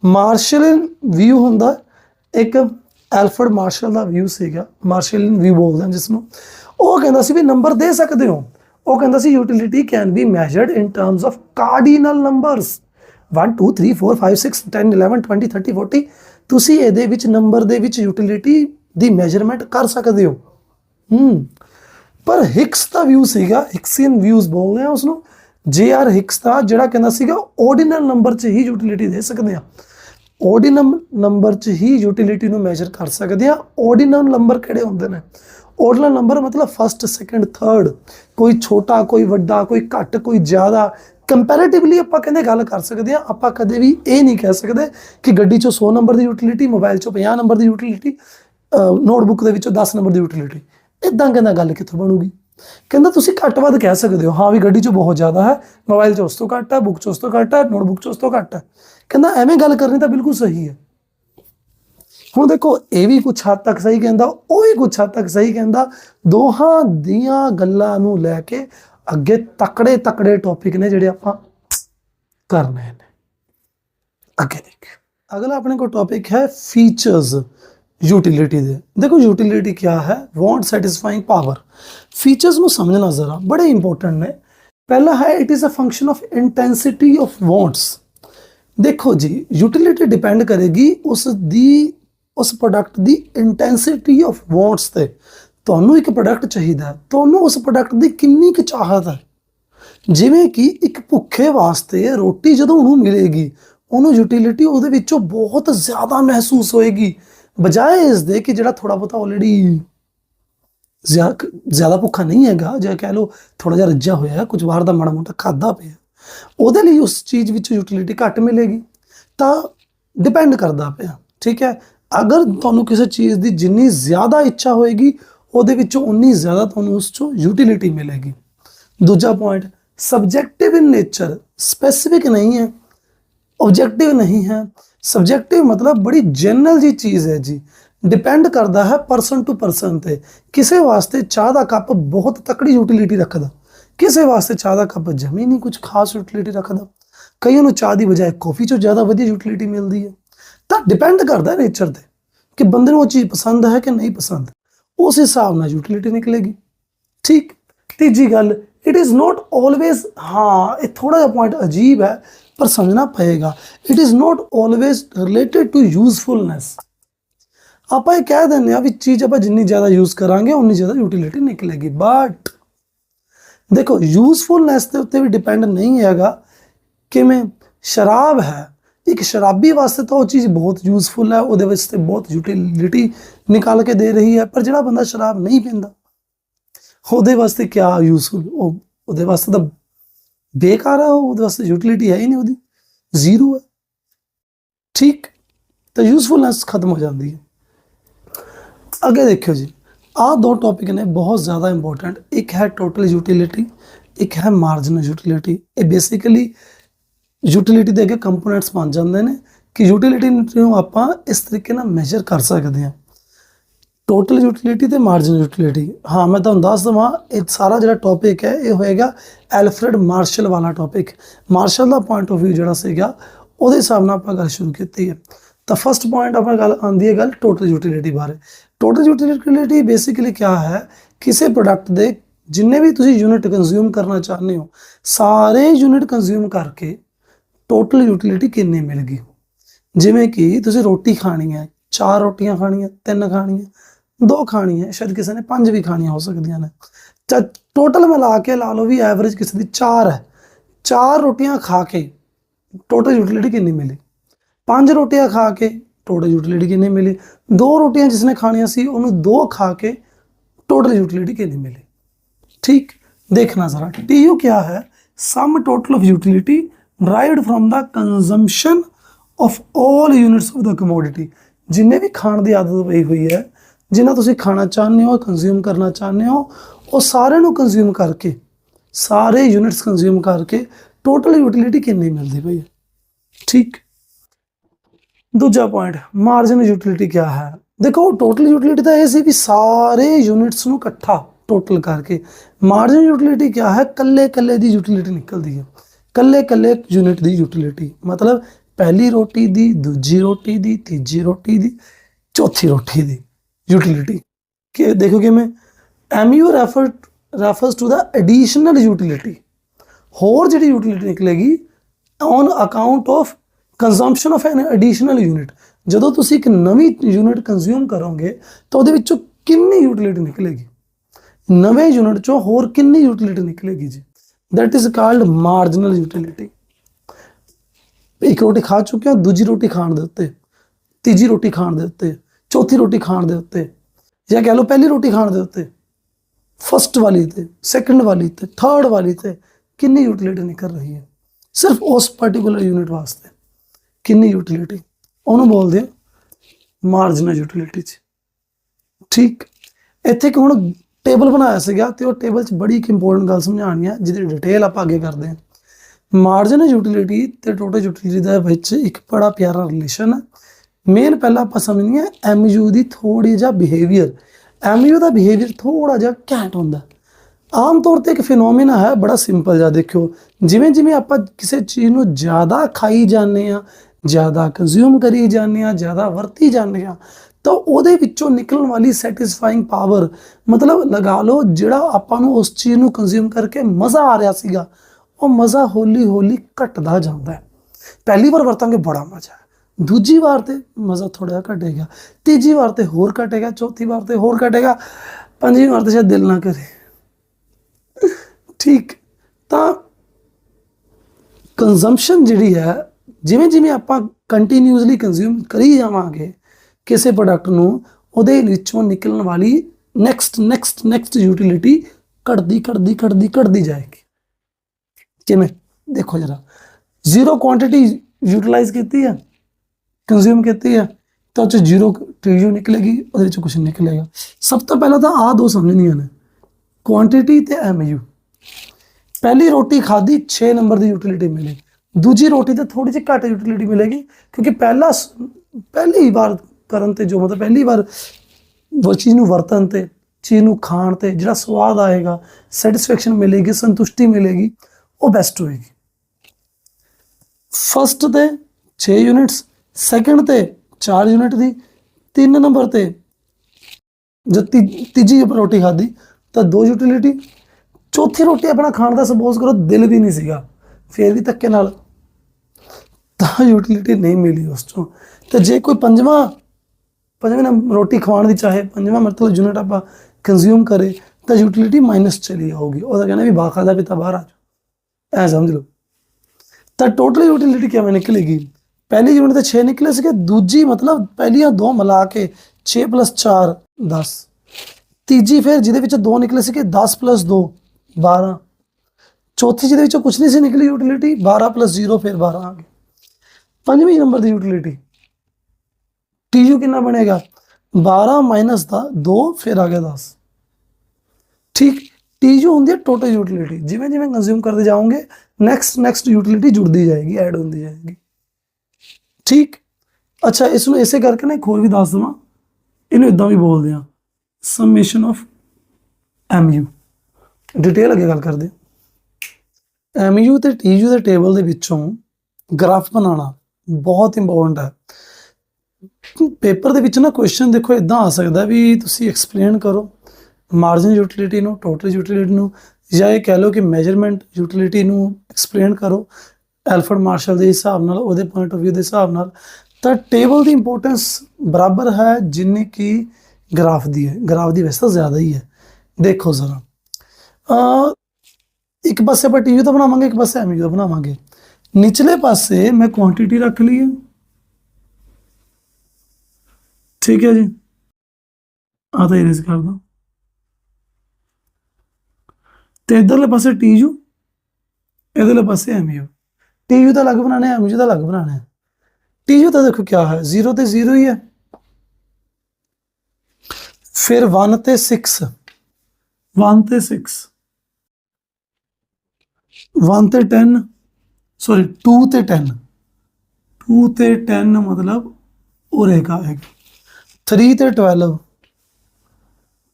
ਮਾਰਸ਼ਲ ਵਿਊ ਹੁੰਦਾ ਇੱਕ ਐਲਫਰਡ ਮਾਰਸ਼ਲ ਦਾ ਵਿਊ ਸੀਗਾ। ਮਾਰਸ਼ਲ ਵਿਊ ਬੋਲਦੇ ਹਨ ਜਿਸ ਨੂੰ ਉਹ ਕਹਿੰਦਾ ਸੀ ਵੀ ਨੰਬਰ ਦੇ ਸਕਦੇ ਹੋ। ਉਹ ਕਹਿੰਦਾ ਸੀ utility can be measured in terms of cardinal numbers 1 2 3 4 5 6 10 11 20 30 40 ਤੁਸੀਂ ਇਹਦੇ ਵਿੱਚ ਨੰਬਰ ਦੇ ਵਿੱਚ ਯੂਟਿਲਿਟੀ ਦੀ ਮੈਜ਼ਰਮੈਂਟ ਕਰ ਸਕਦੇ ਹੋ। ਹੂੰ। ਪਰ ਹਿਕਸ ਦਾ ਵਿਊ ਸੀਗਾ। ਹਿਕਸੀਅਨ ਵਿਊਜ਼ ਬੋਲਦੇ ਆ ਉਸ ਨੂੰ ਜੇ ਆਰ ਹਿਕਸ ਦਾ ਜਿਹੜਾ ਕਹਿੰਦਾ ਸੀਗਾ ਆਰਡੀਨਲ ਨੰਬਰ 'ਚ ਹੀ ਯੂਟਿਲਿਟੀ ਦੇ ਸਕਦੇ ਆ। ਆਰਡੀਨਲ ਨੰਬਰ 'ਚ ਹੀ ਯੂਟਿਲਿਟੀ ਨੂੰ ਮੈਜ਼ਰ ਕਰ ਸਕਦੇ ਆ। ਆਰਡੀਨਲ ਨੰਬਰ ਕਿਹੜੇ ਹੁੰਦੇ ਨੇ? ਆਰਡੀਨਲ ਨੰਬਰ ਮਤਲਬ ਫਸਟ ਸੈਕੰਡ ਥਰਡ ਕੋਈ ਛੋਟਾ, ਕੋਈ ਵੱਡਾ, ਕੋਈ ਘੱਟ, ਕੋਈ ਜ਼ਿਆਦਾ। ਕੰਪੈਰੀਟਿਵਲੀ ਆਪਾਂ ਕਹਿੰਦੇ ਗੱਲ ਕਰ ਸਕਦੇ ਆ। ਆਪਾਂ ਕਦੇ ਵੀ ਇਹ ਨਹੀਂ ਕਹਿ ਸਕਦੇ ਕਿ ਗੱਡੀ 'ਚੋਂ 100 ਨੰਬਰ ਦੀ ਯੂਟਿਲਿਟੀ ਮੋਬਾਈਲ 'ਚੋਂ 50 ਨੰਬਰ ਦੀ ਯੂਟਿਲਿਟੀ ਨੋਟਬੁੱਕ ਦੇ ਵਿੱਚੋਂ 10 ਨੰਬਰ ਦੀ ਯੂਟਿਲਿਟੀ ਇਦਾਂ ਕਹਿੰਦਾ ਗੱਲ ਕਿੱਥੋਂ ਬਣੂਗੀ? ਕਹਿੰਦਾ ਤੁਸੀਂ ਘੱਟ ਵੱਧ ਕਹਿ ਸਕਦੇ ਹੋ। ਹਾਂ ਵੀ ਗੱਡੀ 'ਚ ਬਹੁਤ ਜ਼ਿਆਦਾ ਹੈ। ਮੋਬਾਈਲ 'ਚ ਉਸ ਤੋਂ ਘੱਟ ਹੈ ਬੁੱਕ 'ਚ ਉਸ ਤੋਂ ਘੱਟ ਹੈ ਨੋਟਬੁੱਕ 'ਚ ਉਸ ਤੋਂ ਘੱਟ ਹੈ। ਕਹਿੰਦਾ ਐਵੇਂ ਗੱਲ ਕਰਨੀ ਤਾਂ ਬਿਲਕੁਲ ਸਹੀ ਹੈ। ਹੁਣ ਦੇਖੋ, ਇਹ ਵੀ ਕੁਝ ਹੱਦ ਤੱਕ ਸਹੀ ਕਹਿੰਦਾ, ਉਹ ਵੀ ਕੁਛ ਹੱਦ ਤੱਕ ਸਹੀ ਕਹਿੰਦਾ, ਦੋਹਾਂ ਦੀਆਂ ਗੱਲਾਂ ਨੂੰ ਲੈ ਕੇ ਅੱਗੇ ਤਕੜੇ ਤਕੜੇ ਟੌਪਿਕ ਨੇ ਜਿਹੜੇ ਆਪਾਂ ਕਰਨੇ ਨੇ। ਅੱਗੇ ਦੇਖ ਅਗਲਾ ਆਪਣੇ ਕੋਲ ਟੌਪਿਕ ਹੈ ਫੀਚਰਸ ਯੂਟਿਲਿਟੀ ਦੇ। ਦੇਖੋ ਯੂਟਿਲਿਟੀ ਕੀ ਹੈ? ਵਾਂਟ ਸੈਟੀਸਫਾਈਂਗ ਪਾਵਰ ਫੀਚਰਸ ਨੂੰ ਸਮਝਣਾ ਜ਼ਰਾ, ਬੜੇ ਇੰਪੋਰਟੈਂਟ ਨੇ। ਪਹਿਲਾ ਹੈ it is a function of intensity of wants ਦੇਖੋ ਜੀ ਯੂਟਿਲਿਟੀ ਡਿਪੈਂਡ ਕਰੇਗੀ ਉਸ ਦੀ, ਉਸ ਪ੍ਰੋਡਕਟ ਦੀ ਇੰਟੈਂਸਿਟੀ ਆਫ ਵਾਂਟਸ ਤੇ। ਤੁਹਾਨੂੰ ਇੱਕ ਪ੍ਰੋਡਕਟ ਚਾਹੀਦਾ। ਤੁਹਾਨੂੰ ਉਸ ਪ੍ਰੋਡਕਟ ਦੀ ਕਿੰਨੀ ਕੁ ਚਾਹਤ ਹੈ। ਜਿਵੇਂ ਕਿ ਇੱਕ ਭੁੱਖੇ ਵਾਸਤੇ ਰੋਟੀ ਜਦੋਂ ਉਹਨੂੰ ਮਿਲੇਗੀ, ਉਹਨੂੰ ਯੂਟਿਲਿਟੀ ਉਹਦੇ ਵਿੱਚੋਂ ਬਹੁਤ ਜ਼ਿਆਦਾ ਮਹਿਸੂਸ ਹੋਏਗੀ। ਬਜਾਏ ਇਸ ਦੇ ਕਿ ਜਿਹੜਾ ਥੋੜਾ ਬਹੁਤਾ ਆਲਰੇਡੀ ਜ਼ਿਆਦਾ ਭੁੱਖਾ ਨਹੀਂ ਹੈਗਾ, ਜਾਂ ਕਹਿ ਲਓ ਥੋੜਾ ਜਿਹਾ ਰੱਜਾ ਹੋਇਆ ਕੁਝ ਬਾਹਰ ਦਾ ਮਾੜਾ ਮੋਟਾ ਖਾਦਾ ਪਿਆ ਉਹਦੇ ਲਈ ਉਸ ਚੀਜ਼ ਵਿੱਚ ਯੂਟਿਲਿਟੀ ਘੱਟ ਮਿਲੇਗੀ, ਤਾਂ ਡਿਪੈਂਡ ਕਰਦਾ ਪਿਆ, ਠੀਕ ਹੈ? ਅਗਰ ਤੁਹਾਨੂੰ ਕਿਸੇ ਚੀਜ਼ ਦੀ ਜਿੰਨੀ ਜ਼ਿਆਦਾ ਇੱਛਾ ਹੋਏਗੀ, ਉਹਦੇ ਵਿੱਚੋਂ ਉਨੀ ਜ਼ਿਆਦਾ ਤੁਹਾਨੂੰ ਉਸ ਚੋਂ ਯੂਟਿਲਿਟੀ ਮਿਲੇਗੀ। ਦੂਜਾ point subjective in nature specific ਨਹੀਂ ਹੈ ਆਬਜੈਕਟਿਵ ਨਹੀਂ ਹੈ ਸਬਜੈਕਟਿਵ ਮਤਲਬ ਬੜੀ ਜਨਰਲ ਜੀ ਚੀਜ਼ ਹੈ ਜੀ। ਡਿਪੈਂਡ ਕਰਦਾ ਹੈ ਪਰਸਨ ਟੂ ਪਰਸਨ ਤੇ। ਕਿਸੇ ਵਾਸਤੇ ਚਾਹ ਦਾ ਕੱਪ ਬਹੁਤ ਤਕੜੀ ਯੂਟਿਲਿਟੀ ਰੱਖਦਾ। ਕਿਸੇ ਵਾਸਤੇ ਚਾਹ ਦਾ ਕੱਪ ਜਮੀ ਨਹੀਂ ਕੁਝ ਖਾਸ ਯੂਟਿਲਿਟੀ ਰੱਖਦਾ। ਕਈਆਂ ਨੂੰ ਚਾਹ ਦੀ ਬਜਾਏ ਕਾਫੀ ਚੋਂ ਜ਼ਿਆਦਾ ਵਧੀਆ ਯੂਟਿਲਿਟੀ ਮਿਲਦੀ ਹੈ। ਤਾਂ ਡਿਪੈਂਡ ਕਰਦਾ ਹੈ ਨੇਚਰ ਤੇ ਕਿ ਬੰਦੇ ਨੂੰ ਉਹ ਚੀਜ਼ ਪਸੰਦ ਹੈ ਕਿ ਨਹੀਂ ਪਸੰਦ। ਉਸ ਹਿਸਾਬ ਨਾਲ ਯੂਟਿਲਿਟੀ ਨਿਕਲੇਗੀ। ਠੀਕ। ਤੀਜੀ ਗੱਲ ਇਟ ਇਜ਼ ਨਾਟ ਆਲਵੇਜ਼ ਹਾਂ ਇਹ ਥੋੜਾ ਜਿਹਾ ਪੁਆਇੰਟ ਅਜੀਬ ਹੈ ਪਰ ਸਮਝਣਾ ਪਏਗਾ it is not always related to usefulness ਆਪਾਂ ਇਹ ਕਹਿ ਦਿੰਦੇ ਆ ਵੀ ਚੀਜ਼ ਆਪਾਂ ਜਿੰਨੀ ਜ਼ਿਆਦਾ ਯੂਜ਼ ਕਰਾਂਗੇ ਉਨੀ ਜ਼ਿਆਦਾ ਯੂਟਿਲਿਟੀ ਨਿਕਲੇਗੀ ਬਟ ਦੇਖੋ ਯੂਜ਼ਫੁਲਨੈਸ ਦੇ ਉੱਤੇ ਵੀ ਡਿਪੈਂਡ ਨਹੀਂ ਹੈਗਾ ਕਿਵੇਂ ਸ਼ਰਾਬ ਹੈ ਇੱਕ ਸ਼ਰਾਬੀ ਵਾਸਤੇ ਤਾਂ ਉਹ ਚੀਜ਼ ਬਹੁਤ ਯੂਜ਼ਫੁਲ ਹੈ ਉਹਦੇ ਵਿੱਚ ਤੇ ਬਹੁਤ ਯੂਟਿਲਿਟੀ ਨਿਕਾਲ ਕੇ ਦੇ ਰਹੀ ਹੈ ਪਰ ਜਿਹੜਾ ਬੰਦਾ ਸ਼ਰਾਬ ਨਹੀਂ ਪੀਂਦਾ ਉਹਦੇ ਵਾਸਤੇ ਕੀ ਯੂਜ਼ਫੁਲ ਉਹ ਉਹਦੇ ਵਾਸਤੇ ਤਾਂ ਬੇਕਾਰ ਆ ਉਹ, ਉਹਦੇ ਵਾਸਤੇ ਯੂਟਿਲਿਟੀ ਹੈ ਹੀ ਨਹੀਂ ਉਹਦੀ। ਜ਼ੀਰੋ ਹੈ। ਠੀਕ। ਤਾਂ ਯੂਜ਼ਫੁਲਨੈਸ ਖਤਮ ਹੋ ਜਾਂਦੀ ਹੈ। ਅੱਗੇ ਦੇਖਿਓ ਜੀ। ਆਹ ਦੋ ਟੌਪਿਕ ਨੇ ਬਹੁਤ ਜ਼ਿਆਦਾ ਇੰਪੋਰਟੈਂਟ ਇੱਕ ਹੈ ਟੋਟਲ ਯੂਟਿਲਿਟੀ ਇੱਕ ਹੈ ਮਾਰਜਨਲ ਯੂਟਿਲਿਟੀ ਇਹ ਬੇਸਿਕਲੀ ਯੂਟਿਲਿਟੀ ਦੇ ਅੱਗੇ ਕੰਪੋਨੈਂਟਸ ਬਣ ਜਾਂਦੇ ਨੇ। ਕਿ ਯੂਟਿਲਿਟੀ ਨੂੰ ਆਪਾਂ ਇਸ ਤਰੀਕੇ ਨਾਲ ਮੈਜ਼ਰ ਕਰ ਸਕਦੇ ਹਾਂ। ਟੋਟਲ ਯੂਟਿਲਿਟੀ ਤੇ ਮਾਰਜਨ ਯੂਟਿਲਿਟੀ ਹਾਂ, ਮੈਂ ਤੁਹਾਨੂੰ ਦੱਸ ਦਵਾਂ, ਇਹ ਸਾਰਾ ਜਿਹੜਾ ਟੌਪਿਕ ਹੈ, ਇਹ ਹੋਏਗਾ ਐਲਫਰਡ ਮਾਰਸ਼ਲ ਵਾਲਾ ਟੌਪਿਕ ਮਾਰਸ਼ਲ ਦਾ ਪੁਆਇੰਟ ਆਫ View ਜਿਹੜਾ ਸੀਗਾ, ਉਹਦੇ ਹਿਸਾਬ ਨਾਲ ਆਪਾਂ ਗੱਲ ਸ਼ੁਰੂ ਕੀਤੀ ਹੈ। ਤਾਂ ਫਸਟ ਪੁਆਇੰਟ ਆਪਾਂ ਗੱਲ ਆਂਦੀ ਹੈ ਗੱਲ ਟੋਟਲ ਯੂਟਿਲਿਟੀ ਬਾਰੇ। ਟੋਟਲ ਯੂਟਿਲਿਟੀ ਬੇਸਿਕਲੀ ਕੀ ਹੈ? ਕਿਸੇ ਪ੍ਰੋਡਕਟ ਦੇ ਜਿੰਨੇ ਵੀ ਤੁਸੀਂ ਯੂਨਿਟ ਕੰਜ਼ਿਊਮ ਕਰਨਾ ਚਾਹੁੰਦੇ ਹੋ, ਸਾਰੇ ਯੂਨਿਟ ਕੰਜ਼ਿਊਮ ਕਰਕੇ ਟੋਟਲ ਯੂਟਿਲਿਟੀ ਕਿੰਨੀ ਮਿਲ ਗਈ? ਜਿਵੇਂ ਕਿ ਤੁਸੀਂ ਰੋਟੀ ਖਾਣੀ ਹੈ, ਚਾਰ ਰੋਟੀਆਂ ਖਾਣੀਆਂ, ਤਿੰਨ ਖਾਣੀਆਂ ਦੋ ਖਾਣੀਆਂ ਸ਼ਾਇਦ ਕਿਸੇ ਨੇ ਪੰਜ ਵੀ ਖਾਣੀਆਂ ਹੋ ਸਕਦੀਆਂ ਨੇ ਤਾਂ ਟੋਟਲ ਮਿਲਾ ਕੇ ਲਾ ਲਓ ਵੀ ਐਵਰੇਜ ਕਿਸੇ ਦੀ 4 ਹੈ ਚਾਰ ਰੋਟੀਆਂ ਖਾ ਕੇ ਟੋਟਲ ਯੂਟਿਲਿਟੀ ਕਿੰਨੀ ਮਿਲੀ ਪੰਜ ਰੋਟੀਆਂ ਖਾ ਕੇ ਟੋਟਲ ਯੂਟਿਲਿਟੀ ਕਿੰਨੀ ਮਿਲੀ ਦੋ ਰੋਟੀਆਂ ਜਿਸਨੇ ਖਾਣੀਆਂ ਸੀ ਉਹਨੂੰ ਦੋ ਖਾ ਕੇ ਟੋਟਲ ਯੂਟਿਲਿਟੀ ਕਿੰਨੀ ਮਿਲੀ ਠੀਕ ਦੇਖਣਾ ਜ਼ਰਾ TU क्या है sum total of utility derived from the consumption of all units of the commodity ਜਿੰਨੇ ਵੀ ਖਾਣ ਦੀ ਆਦਤ ਪਈ ਹੋਈ ਹੈ ਜਿੰਨਾ ਤੁਸੀਂ ਖਾਣਾ ਚਾਹੁੰਦੇ ਹੋ ਕੰਜ਼ਿਊਮ ਕਰਨਾ ਚਾਹੁੰਦੇ ਹੋ, ਉਹ ਸਾਰਿਆਂ ਨੂੰ ਕੰਜ਼ਿਊਮ ਕਰਕੇ, ਸਾਰੇ ਯੂਨਿਟਸ ਕੰਜ਼ਿਊਮ ਕਰਕੇ ਟੋਟਲ ਯੂਟਿਲਿਟੀ ਕਿੰਨੀ ਮਿਲਦੀ ਪਈ ਹੈ? ਠੀਕ। ਦੂਜਾ ਪੁਆਇੰਟ ਮਾਰਜਨ ਯੂਟਿਲਿਟੀ ਕੀ ਹੈ? ਦੇਖੋ ਟੋਟਲ ਯੂਟਿਲਿਟੀ ਤਾਂ ਇਹ ਸੀ ਵੀ ਸਾਰੇ ਯੂਨਿਟਸ ਨੂੰ ਇਕੱਠਾ ਟੋਟਲ ਕਰਕੇ ਮਾਰਜਨ ਯੂਟਿਲਿਟੀ ਕੀ ਹੈ? ਕੱਲੇ ਕੱਲੇ ਦੀ ਯੂਟਿਲਿਟੀ ਨਿਕਲਦੀ ਹੈ। ਕੱਲੇ ਕੱਲੇ ਯੂਨਿਟ ਦੀ ਯੂਟਿਲਿਟੀ ਮਤਲਬ ਪਹਿਲੀ ਰੋਟੀ ਦੀ, ਦੂਜੀ ਰੋਟੀ ਦੀ, ਤੀਜੀ ਰੋਟੀ ਦੀ, ਚੌਥੀ ਰੋਟੀ ਦੀ। ਯੂਟਿਲਿਟੀ ਕਿ ਦੇਖੋ ਕਿਵੇਂ MU refer refers to the additional utility ਹੋਰ ਜਿਹੜੀ utility ਨਿਕਲੇਗੀ on account of consumption of an additional unit ਜਦੋਂ ਤੁਸੀਂ ਇੱਕ ਨਵੀਂ ਯੂਨਿਟ ਕੰਜ਼ਿਊਮ ਕਰੋਗੇ, ਤਾਂ ਉਹਦੇ ਵਿੱਚੋਂ ਕਿੰਨੀ ਯੂਟਿਲਿਟੀ ਨਿਕਲੇਗੀ? ਨਵੇਂ ਯੂਨਿਟ ਚੋਂ ਹੋਰ ਕਿੰਨੀ ਯੂਟਿਲਿਟੀ ਨਿਕਲੇਗੀ ਜੀ? That is called marginal utility ਇੱਕ ਰੋਟੀ ਖਾ ਚੁੱਕੇ ਹੋ, ਦੂਜੀ ਰੋਟੀ ਖਾਣ ਦੇ ਉੱਤੇ, ਤੀਜੀ ਰੋਟੀ ਖਾਣ ਦੇ ਉੱਤੇ। ਚੌਥੀ ਰੋਟੀ ਖਾਣ ਦੇ ਉੱਤੇ, ਜਾਂ ਕਹਿ ਲਓ ਪਹਿਲੀ ਰੋਟੀ ਖਾਣ ਦੇ ਉੱਤੇ ਫਸਟ ਵਾਲੀ ਤੇ ਸੈਕੰਡ ਵਾਲੀ ਤੇ ਥਰਡ ਵਾਲੀ ਤੇ, ਕਿੰਨੀ ਯੂਟਿਲਿਟੀ ਨਿਕਲ ਰਹੀ ਹੈ? ਸਿਰਫ ਉਸ ਪਾਰਟਿਕੂਲਰ ਯੂਨਿਟ ਵਾਸਤੇ ਕਿੰਨੀ ਯੂਟਿਲਿਟੀ ਉਹਨੂੰ ਬੋਲਦੇ ਆ ਮਾਰਜਨਲ ਯੂਟਿਲਿਟੀ ਚ। ਠੀਕ? ਇੱਥੇ ਕਿ ਹੁਣ ਟੇਬਲ ਬਣਾਇਆ ਸੀਗਾ ਤੇ ਉਹ ਟੇਬਲ 'ਚ ਬੜੀ ਇੱਕ ਇੰਪੋਰਟੈਂਟ ਗੱਲ ਸਮਝਾਉਣੀ ਹੈ ਜਿਹਦੀ ਡਿਟੇਲ ਆਪਾਂ ਅੱਗੇ ਕਰਦੇ ਹਾਂ। ਮਾਰਜਨਲ ਯੂਟਿਲਿਟੀ ਤੇ ਟੋਟਲ ਯੂਟਿਲਿਟੀ ਦੇ ਵਿੱਚ ਇੱਕ ਬੜਾ ਪਿਆਰਾ ਰਿਲੇਸ਼ਨ ਹੈ ਮੇਨ ਪਹਿਲਾਂ ਆਪਾਂ ਸਮਝਣੀ ਹੈ ਐਮਯੂ ਦੀ ਥੋੜੀ ਜਿਹਾ ਬਿਹੇਵੀਅਰ ਐਮਯੂ ਦਾ ਬਿਹੇਵੀਅਰ ਥੋੜਾ ਜਿਹਾ ਘੈਂਟ ਹੁੰਦਾ। ਆਮ ਤੌਰ ਤੇ ਇੱਕ ਫੀਨੋਮੀਨਾ ਹੈ, ਬੜਾ ਸਿੰਪਲ ਜਿਹਾ ਦੇਖਿਓ। ਜਿਵੇਂ ਜਿਵੇਂ ਆਪਾਂ ਕਿਸੇ ਚੀਜ਼ ਨੂੰ ਜ਼ਿਆਦਾ ਖਾਈ ਜਾਂਦੇ ਆ ਜ਼ਿਆਦਾ ਕੰਜ਼ਿਊਮ ਕਰੀ ਜਾਂਦੇ ਆ ਜ਼ਿਆਦਾ ਵਰਤੀ ਜਾਂਦੇ ਆ ਤਾਂ ਉਹਦੇ ਵਿੱਚੋਂ ਨਿਕਲਣ ਵਾਲੀ ਸੈਟੀਸਫਾਈਂਗ ਪਾਵਰ ਮਤਲਬ ਲਗਾ ਲਓ ਜਿਹੜਾ ਆਪਾਂ ਨੂੰ ਉਸ ਚੀਜ਼ ਨੂੰ ਕੰਜ਼ਿਊਮ ਕਰਕੇ ਮਜ਼ਾ ਆ ਰਿਹਾ ਸੀਗਾ, ਉਹ ਮਜ਼ਾ ਹੌਲੀ ਹੌਲੀ ਘਟਦਾ ਜਾਂਦਾ ਹੈ। ਪਹਿਲੀ ਵਾਰ ਵਰਤਾਂਗੇ, ਬੜਾ ਮਜ਼ਾ ਹੈ। ਦੂਜੀ ਵਾਰ ਤੇ ਮਜ਼ਾ ਥੋੜਾ ਘਟੇਗਾ। ਤੀਜੀ ਵਾਰ ਤੇ ਹੋਰ ਘਟੇਗਾ, ਚੌਥੀ ਵਾਰ ਤੇ ਹੋਰ ਘਟੇਗਾ, ਪੰਜਵੀਂ ਵਾਰ ਤੇ ਸ਼ਾਇਦ ਦਿਲ ਨਾ ਕਰੇ। ਠੀਕ, ਤਾਂ ਕੰਜ਼ੰਪਸ਼ਨ ਜਿਹੜੀ ਹੈ, ਜਿਵੇਂ ਜਿਵੇਂ ਆਪਾਂ ਕੰਟੀਨਿਊਸਲੀ ਕੰਜ਼ਿਊਮ ਕਰੀ ਜਾਵਾਂਗੇ ਕਿਸੇ ਪ੍ਰੋਡਕਟ ਨੂੰ, ਉਹਦੇ ਵਿੱਚੋਂ ਨਿਕਲਣ ਵਾਲੀ ਨੈਕਸਟ ਨੈਕਸਟ ਨੈਕਸਟ ਯੂਟਿਲਿਟੀ ਘਟਦੀ ਘਟਦੀ ਘਟਦੀ ਘਟਦੀ ਜਾਏਗੀ। ਜਿਵੇਂ ਦੇਖੋ ਜਰਾ। ਜ਼ੀਰੋ ਕੁਆਂਟੀਟੀ ਯੂਟਿਲਾਈਜ਼ ਕੀਤੀ ਹੈ। ਕੰਜ਼ਿਊਮ ਕੀਤੀ ਹੈ, ਤਾਂ ਉਹ ਚ ਜ਼ੀਰੋ ਟੀਯੂ ਨਿਕਲੇਗੀ, ਉਹਦੇ ਵਿੱਚ ਕੁਝ ਨਿਕਲੇਗਾ। ਸਭ ਤੋਂ ਪਹਿਲਾਂ ਤਾਂ ਆਹ ਦੋ ਸਮਝਣੀਆਂ ਨੇ। ਕੁਆਂਟੀਟੀ ਤੇ ਐਮਯੂ ਪਹਿਲੀ ਰੋਟੀ ਖਾਧੀ 6 ਨੰਬਰ ਦੀ ਯੂਟਿਲਿਟੀ ਮਿਲੀ। ਦੂਜੀ ਰੋਟੀ ਤੇ ਥੋੜੀ ਜਿਹੀ ਘੱਟ ਯੂਟਿਲਿਟੀ ਮਿਲੇਗੀ, ਕਿਉਂਕਿ ਪਹਿਲਾ ਸ- ਪਹਿਲੀ ਵਾਰ ਕਰਨ ਤੇ ਜੋ ਮਤਲਬ ਪਹਿਲੀ ਵਾਰ ਉਹ ਚੀਜ਼ ਨੂੰ ਵਰਤਨ ਤੇ, ਚੀਜ਼ ਨੂੰ ਖਾਣ ਤੇ ਜਿਹੜਾ ਸਵਾਦ ਆਏਗਾ ਸੈਟੀਸਫੈਕਸ਼ਨ ਮਿਲੇਗੀ, ਸੰਤੁਸ਼ਟੀ ਮਿਲੇਗੀ, ਉਹ ਬੈਸਟ ਹੋਏਗੀ। ਫਸਟ ਤੇ 6 ਯੂਨਿਟਸ ਸੈਕੰਡ ਤੇ 4 ਯੂਨਿਟ ਦੀ, ਤਿੰਨ ਨੰਬਰ ਤੇ ਜਦ ਤੀ- ਤੀਜੀ ਰੋਟੀ ਖਾਧੀ, ਤਾਂ ਦੋ ਯੂਟਿਲਿਟੀ ਚੌਥੀ ਰੋਟੀ ਆਪਣਾ ਖਾਣ ਦਾ ਸਪੋਜ਼ ਕਰੋ ਦਿਲ ਵੀ ਨਹੀਂ ਸੀਗਾ, ਫੇਰ ਵੀ ਧੱਕੇ ਨਾਲ ਤਾਂ ਯੂਟਿਲਿਟੀ ਨਹੀਂ ਮਿਲੀ ਉਸ ਤੋਂ ਤੇ ਜੇ ਕੋਈ ਪੰਜਵਾਂ, ਪੰਜਵੇਂ ਨੰਬਰ ਰੋਟੀ ਖਵਾਉਣ ਦੀ ਚਾਹੇ, ਪੰਜਵਾਂ ਮਤਲਬ ਯੂਨਿਟ ਆਪਾਂ ਕੰਜ਼ਿਊਮ ਕਰੇ, ਤਾਂ ਯੂਟਿਲਿਟੀ ਮਾਈਨਸ ਚਲੀ ਜਾਊਗੀ। ਉਹਦਾ ਕਹਿੰਦਾ ਵੀ ਬਾਖਾ ਦਾ ਪਿਤਾ ਬਾਹਰ ਆ ਜਾਓ ਐ ਸਮਝ ਲਓ। ਤਾਂ ਟੋਟਲ ਯੂਟਿਲਿਟੀ ਕਿਵੇਂ ਨਿਕਲੇਗੀ? ਪਹਿਲੀ ਯੂਨਿਟ ਤੇ 6 ਨਿਕਲੇ ਸੀਗੇ ਦੂਜੀ ਮਤਲਬ ਪਹਿਲੀਆਂ ਦੋ ਮਿਲਾ ਕੇ 6 4 10 ਤੀਜੀ ਫਿਰ ਜਿਹਦੇ ਵਿੱਚ ਦੋ ਨਿਕਲੇ ਸੀਗੇ 10 2 12 ਚੌਥੀ ਜਿਹਦੇ ਵਿੱਚੋਂ ਕੁਝ ਨਹੀਂ ਸੀ ਨਿਕਲੀ ਯੂਟਿਲਿਟੀ 12 0 ਫਿਰ 12 ਆ ਗਏ ਪੰਜਵੀਂ ਨੰਬਰ ਦੀ ਯੂਟਿਲਿਟੀ ਟੀਯੂ ਕਿੰਨਾ ਬਣੇਗਾ 12 ਦਾ 2 ਫਿਰ ਆ ਗਿਆ 10 ਠੀਕ ਟੀਯੂ ਹੁੰਦੀ ਹੈ ਟੋਟਲ ਯੂਟਿਲਿਟੀ ਜਿਵੇਂ ਜਿਵੇਂ ਕੰਜ਼ਿਊਮ ਕਰਦੇ ਜਾਓਗੇ ਨੈਕਸਟ ਨੈਕਸਟ ਯੂਟਿਲਿਟੀ ਜੁੜਦੀ ਜਾਏਗੀ ਐਡ ਹੁੰਦੀ ਜਾਏਗੀ ਠੀਕ? ਅੱਛਾ, ਇਸ ਨੂੰ ਇਸੇ ਕਰਕੇ ਨਾ ਇੱਕ ਹੋਰ ਵੀ ਦੱਸ ਦਵਾਂ। ਇਹਨੂੰ ਇਦਾਂ ਵੀ ਬੋਲਦੇ ਆ। ਸਮੇਸ਼ਨ ਆਫ MU ਡਿਟੇਲ ਅੱਗੇ ਗੱਲ ਕਰਦੇ ਹਾਂ MU ਤੇ TU ਦੇ ਟੇਬਲ ਦੇ ਵਿੱਚੋਂ ਗ੍ਰਾਫ ਬਣਾਉਣਾ ਬਹੁਤ ਇੰਪੋਰਟੈਂਟ ਹੈ। ਪੇਪਰ ਦੇ ਵਿੱਚ ਨਾ ਕੁਐਸਚਨ ਦੇਖੋ ਇਦਾਂ ਆ ਸਕਦਾ ਵੀ ਤੁਸੀਂ ਐਕਸਪਲੇਨ ਕਰੋ। ਮਾਰਜਨ ਯੂਟਿਲਿਟੀ ਨੂੰ ਟੋਟਲ ਯੂਟਿਲਿਟੀ ਨੂੰ, ਜਾਂ ਇਹ ਕਹਿ ਲਓ ਕਿ ਮੈਜਰਮੈਂਟ ਯੂਟਿਲਿਟੀ ਨੂੰ ਐਕਸਪਲੇਨ ਕਰੋ। ਐਲਫਰਡ ਮਾਰਸ਼ਲ ਦੇ ਹਿਸਾਬ ਨਾਲ, ਉਹਦੇ ਪੁਆਇੰਟ ਆਫ View ਦੇ ਹਿਸਾਬ ਨਾਲ, ਤਾਂ ਟੇਬਲ ਦੀ ਇੰਪੋਰਟੈਂਸ ਬਰਾਬਰ ਹੈ ਜਿੰਨੀ ਕਿ ਗ੍ਰਾਫ ਦੀ ਹੈ। ਗ੍ਰਾਫ ਦੀ ਵੈਸੇ ਤਾਂ ਜ਼ਿਆਦਾ ਹੀ ਹੈ। ਦੇਖੋ ਜ਼ਰਾ। ਅ ਇੱਕ ਪਾਸੇ ਆਪਾਂ ਟੀਯੂ ਦਾ ਬਣਾਵਾਂਗੇ, ਇੱਕ ਪਾਸੇ ਐਮਯੂ ਦਾ ਬਣਾਵਾਂਗੇ। ਨਿਚਲੇ ਪਾਸੇ ਮੈਂ ਕੁਆਂਟੀਟੀ ਰੱਖ ਲਈ ਹੈ। ਠੀਕ ਹੈ ਜੀ। ਆ ਤਾਂ ਇਰੇਜ਼ ਕਰ ਦੋ ਤੇ ਇਧਰਲੇ ਪਾਸੇ ਟੀਯੂ ਇਧਰਲੇ ਪਾਸੇ ਐਮਯੂ ਟੀਯੂ ਦਾ ਅਲੱਗ ਬਣਾਣਾ ਹੈ ਐਮਯੂ ਦਾ ਅਲੱਗ ਬਣਾਣਾ ਹੈ। ਟੀਯੂ ਤਾਂ ਦੇਖੋ ਕੀ ਹੈ 0 ਤੇ 0 ਹੀ ਹੈ। ਫਿਰ 1 ਤੇ 6 1 ਤੇ 6 1 ਤੇ 10 ਸੌਰੀ 2 ਤੇ 10 2 ਤੇ 10 ਮਤਲਬ ਉਰੇ ਕਾ ਹੈ। 3 ਤੇ 12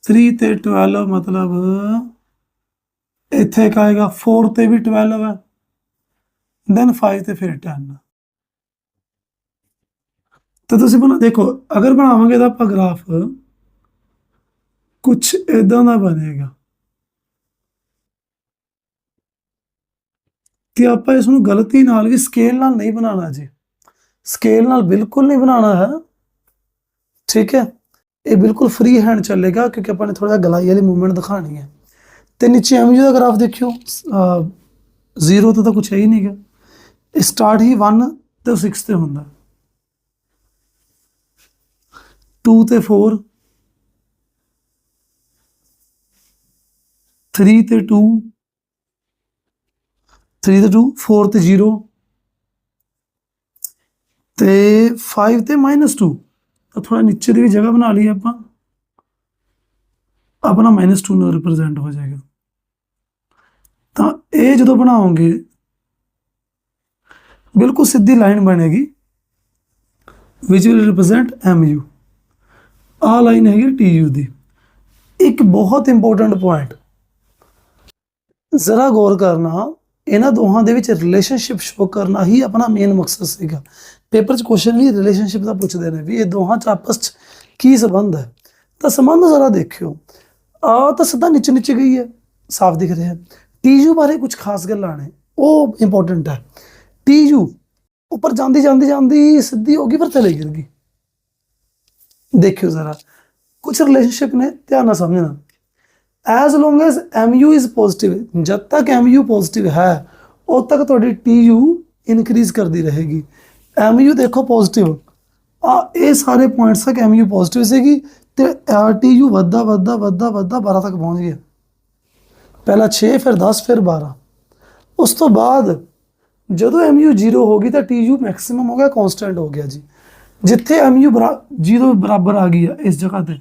3 ਤੇ 12 ਮਤਲਬ ਇੱਥੇ ਕਾ ਆਏਗਾ 4 ਤੇ ਵੀ 12 ਹੈ। ਦੈਨ 5 ਤੇ ਫਿਰ 10 ਤਾਂ ਤੁਸੀਂ ਬਣਾ, ਦੇਖੋ, ਅਗਰ ਬਣਾਵਾਂਗੇ ਤਾਂ ਆਪਾਂ ਗ੍ਰਾਫ ਕੁਝ ਇਦਾਂ ਦਾ ਬਣੇਗਾ। ਕਿ ਆਪਾਂ ਇਸ ਨੂੰ ਗਲਤੀ ਨਾਲ ਵੀ ਸਕੇਲ ਨਾਲ ਨਹੀਂ ਬਣਾਉਣਾ ਜੀ। ਸਕੇਲ ਨਾਲ ਬਿਲਕੁਲ ਨਹੀਂ ਬਣਾਉਣਾ ਹੈ। ਠੀਕ ਹੈ? ਇਹ ਬਿਲਕੁਲ ਫ੍ਰੀ ਹੈਂਡ ਚੱਲੇਗਾ ਕਿਉਂਕਿ ਆਪਾਂ ਨੇ ਥੋੜਾ ਗਲਾਈ ਵਾਲੀ ਮੂਵਮੈਂਟ ਦਿਖਾਣੀ ਹੈ। ਤੇ ਨੀਚੇ ਐਮਯੂ ਦਾ ਗ੍ਰਾਫ ਦੇਖਿਓ। ਜ਼ੀਰੋ ਤੋਂ ਤਾਂ ਕੁਝ ਹੈ ਹੀ ਨਹੀਂਗਾ ਇਹ ਸਟਾਰਟ ਹੀ 1 ਤੇ 6 ਤੇ ਹੁੰਦਾ। 2 ਤੇ 4 3 ਤੇ 2 3 ਤੇ 2 4 ਤੇ 0 ਤੇ 5 ਤੇ -2 ਤਾਂ ਥੋੜਾ ਨੀਚੇ ਦੀ ਵੀ ਜਗ੍ਹਾ ਬਣਾ ਲਈ ਆਪਾਂ। ਆਪਣਾ -2 ਨਾਲ ਰਿਪਰੈਜ਼ੈਂਟ ਹੋ ਜਾਏਗਾ। ਤਾਂ ਇਹ ਜਦੋਂ ਬਣਾਓਗੇ ਬਿਲਕੁਲ ਸਿੱਧੀ ਲਾਈਨ ਬਣੇਗੀ, which will represent MU ਆ ਲਾਈਨ ਹੈਗੀ TU ਦੀ। ਇੱਕ ਬਹੁਤ ਇੰਪੋਰਟੈਂਟ ਪੁਆਇੰਟ ਜ਼ਰਾ ਗੌਰ ਕਰਨਾ, ਇਹਨਾਂ ਦੋਹਾਂ ਦੇ ਵਿੱਚ ਰਿਲੇਸ਼ਨਸ਼ਿਪ ਸ਼ੋ ਕਰਨਾ ਹੀ ਆਪਣਾ ਮੇਨ ਮਕਸਦ ਸੀਗਾ। ਪੇਪਰ 'ਚ ਕੁਐਸਚਨ ਵੀ ਰਿਲੇਸ਼ਨਸ਼ਿਪ ਦਾ ਪੁੱਛਦੇ ਨੇ ਵੀ ਇਹ ਦੋਹਾਂ 'ਚ ਆਪਸ 'ਚ ਕੀ ਸੰਬੰਧ ਹੈ? ਤਾਂ ਸੰਬੰਧ ਜ਼ਰਾ ਦੇਖਿਓ। ਆ ਤਾਂ ਸਿੱਧਾ ਨੀਚੇ ਨੀਚੇ ਗਈ ਹੈ, ਸਾਫ਼ ਦਿਖ ਰਿਹਾ। ਹੈ ਟੀਯੂ ਬਾਰੇ ਕੁਝ ਖਾਸ ਗੱਲਾਂ ਨੇ, ਉਹ ਇੰਪੋਰਟੈਂਟ ਹੈ। ਟੀਯੂ ਉੱਪਰ ਜਾਂਦੀ ਜਾਂਦੀ ਜਾਂਦੀ ਸਿੱਧੀ ਹੋ ਗਈ ਪਰ ਚਲੇ ਗਿਰ ਗਈ। ਦੇਖਿਓ ਜ਼ਰਾ ਕੁਝ ਰਿਲੇਸ਼ਨਸ਼ਿਪ ਨੇ ਧਿਆਨ ਨਾਲ ਸਮਝਣਾ। As long as mu is positive ਜਦ ਤੱਕ mu ਪੋਜ਼ਿਟਿਵ ਹੈ, ਉਦ ਤੱਕ ਤੁਹਾਡੀ tu ਇਨਕਰੀਜ਼ ਕਰਦੀ ਰਹੇਗੀ। Mu ਦੇਖੋ ਪੋਜ਼ਿਟਿਵ ਆ, ਇਹ ਸਾਰੇ ਪੁਆਇੰਟਸ ਤੱਕ mu ਪੋਜ਼ਿਟਿਵ ਸੀਗੀ ਤੇ tu ਵੱਧਦਾ ਵੱਧਦਾ ਵੱਧਦਾ ਵੱਧਦਾ 12 ਤੱਕ ਪਹੁੰਚ ਗਿਆ। ਪਹਿਲਾਂ 6 ਫਿਰ 10 ਫਿਰ 12 ਉਸ ਤੋਂ ਬਾਅਦ ਜਦੋਂ mu 0 ਹੋ ਗਈ ਤਾਂ tu ਮੈਕਸਿਮਮ ਹੋ ਗਿਆ, ਕਾਂਸਟੈਂਟ ਹੋ ਗਿਆ ਜੀ। ਜਿੱਥੇ mu 0 ਬਰਾਬਰ ਆ ਗਈ ਆ ਇਸ ਜਗ੍ਹਾ ਤੇ।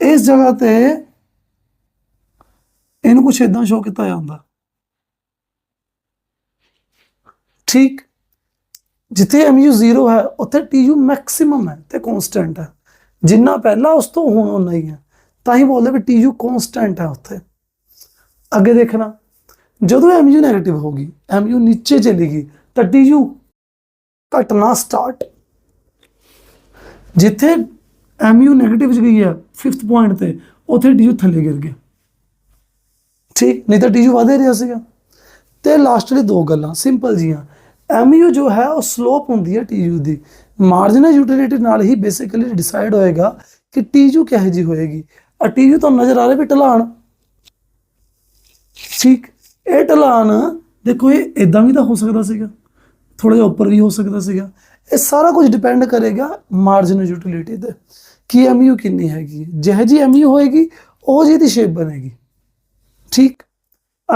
ਇਸ ਜਗ੍ਹਾ ਤੇ ਇਹਨੂੰ ਕੁਛ ਇਦਾਂ ਸ਼ੋ ਕੀਤਾ ਜਾਂਦਾ। ਠੀਕ। ਜਿੱਥੇ mu 0 ਹੈ, ਉੱਥੇ tu ਮੈਕਸਿਮਮ ਹੈ ਤੇ ਕਨਸਟੈਂਟ ਹੈ। ਜਿੰਨਾ ਪਹਿਲਾਂ, ਉਸ ਤੋਂ ਹੁਣ ਉਨਾ ਹੀ ਹੈ। ਤਾਂ ਹੀ ਬੋਲਦੇ ਵੀ tu ਕਨਸਟੈਂਟ ਹੈ ਉੱਥੇ। ਅੱਗੇ ਦੇਖਣਾ। ਜਦੋਂ mu 네ਗੇਟਿਵ ਹੋ ਗਈ mu ਨੀਚੇ ਚਲੀ ਗਈ ਤਾਂ tu ਘਟਣਾ ਸਟਾਰਟ ਜਿੱਥੇ mu 네ਗੇਟਿਵ ਚ ਗਈ ਹੈ 5th ਪੁਆਇੰਟ ਤੇ, ਉੱਥੇ tu ਥੱਲੇ ਗਿਰ ਗਿਆ। ਠੀਕ? ਨਹੀਂ ਤਾਂ ਟੀਯੂ ਵਧੇ ਰਿਹਾ ਸੀਗਾ। ਤੇ ਲਾਸਟਲੀ ਦੋ ਗੱਲਾਂ ਸਿੰਪਲ ਜੀਆਂ। ਐਮਯੂ ਜੋ ਹੈ, ਉਹ ਸਲੋਪ ਹੁੰਦੀ ਹੈ ਟੀਯੂ ਦੀ। ਮਾਰਜਨਲ ਯੂਟਿਲਿਟੀ ਨਾਲ ਹੀ ਬੇਸਿਕਲੀ ਡਿਸਾਈਡ ਹੋਏਗਾ ਕਿ ਟੀਯੂ ਕਿਹੋ ਜੀ ਹੋਏਗੀ। ਆ ਟੀਯੂ ਤੁਹਾਨੂੰ ਨਜ਼ਰ ਆ ਰਿਹਾ ਵੀ ਢਲਾਣ। ਠੀਕ? ਇਹ ਢਲਾਨ ਦੇਖੋ, ਇਹ ਇਦਾਂ ਵੀ ਤਾਂ ਹੋ ਸਕਦਾ ਸੀਗਾ। ਥੋੜਾ ਜਿਹਾ ਉੱਪਰ ਵੀ ਹੋ ਸਕਦਾ ਸੀਗਾ। ਇਹ ਸਾਰਾ ਕੁਝ ਡਿਪੈਂਡ ਕਰੇਗਾ ਮਾਰਜਨ ਯੂਟਿਲਿਟੀ ਤੇ। ਕਿ ਐਮਯੂ ਕਿੰਨੀ ਹੈਗੀ? ਹੈ। ਜਿਹੋ ਜੀ ਐਮਯੂ ਹੋਏਗੀ, ਉਹ ਜਿਹੀ ਦੀ ਸ਼ੇਪ ਬਣੇਗੀ। ਠੀਕ?